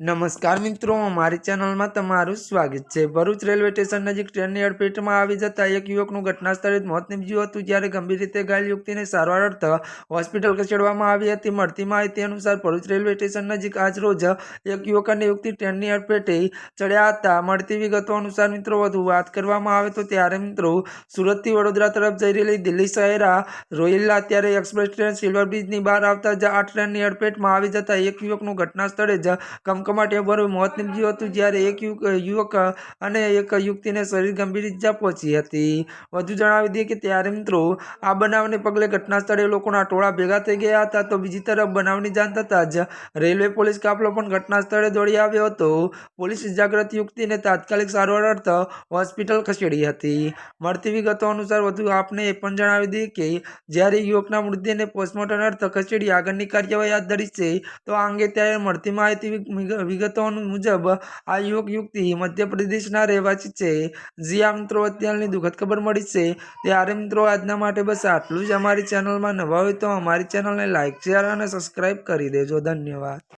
નમસ્કાર મિત્રો, મારી ચેનલમાં તમારું સ્વાગત છે. ભરૂચ રેલવે સ્ટેશન નજીક ટ્રેનની અડફેટમાં આવી જતા એક યુવકનું ઘટના સ્થળે જ મોત નીપજ્યું હતું, જ્યારે ગંભીર રીતે ઘાયલ યુવતીને સારવાર અર્થ હોસ્પિટલ ખસેડવામાં આવી હતી. મળતી માહિતી અનુસાર, ભરૂચ રેલવે સ્ટેશન નજીક આજ રોજ એક યુવક અને યુવતી ટ્રેનની અડફેટે ચડ્યા હતા. મળતી વિગતો અનુસાર મિત્રો, વધુ વાત કરવામાં આવે તો ત્યારે મિત્રો, સુરતથી વડોદરા તરફ જઈ રહેલી દિલ્હી શહેરા રોહિલ્લા ત્યારે એક્સપ્રેસ ટ્રેન સિલ્વર બ્રિજની બહાર આવતા જ આ ટ્રેનની અડફેટમાં આવી જતા એક યુવકનું ઘટના સ્થળે જ કમકમાટી ભર્યું મોત નીપજ્યું હતું જ્યારે એક યુવક અને એક યુવતીને શરીર ગંભીર ઇજા પહોંચી હતી. વધુ જણાવી દઈએ કે ત્યારે મિત્રો, આ બનાવને પગલે ઘટના સ્થળે લોકોના ટોળા ભેગા થઈ ગયા હતા. તો બીજી તરફ બનાવની જાણ થતાં જ રેલવે પોલીસ કાફલો પણ ઘટના સ્થળે દોડી આવ્યો હતો. પોલીસ ઇજાગ્રસ્ત યુવતીને તાત્કાલિક સારવાર અર્થ હોસ્પિટલ ખસેડી હતી. મળતી વિગતો અનુસાર વધુ આપને એ પણ જણાવી દઈએ કે જ્યારે યુવકના મૃતદેહને પોસ્ટમોર્ટમ અર્થ ખસેડી આગળની કાર્યવાહી હાથ ધરી છે, તો આ અંગે ત્યારે મળતી માહિતી વિગતો મુજબ આ યુવક યુવતી મધ્યપ્રદેશના રહેવાસી છે. જે આ મિત્રો, અત્યારની દુઃખદ ખબર મળી છે. ત્યારે મિત્રો, આજના માટે બસ આટલું જ. અમારી ચેનલમાં નવા હોય તો અમારી ચેનલને લાઇક શેર અને સબસ્ક્રાઈબ કરી દેજો. ધન્યવાદ.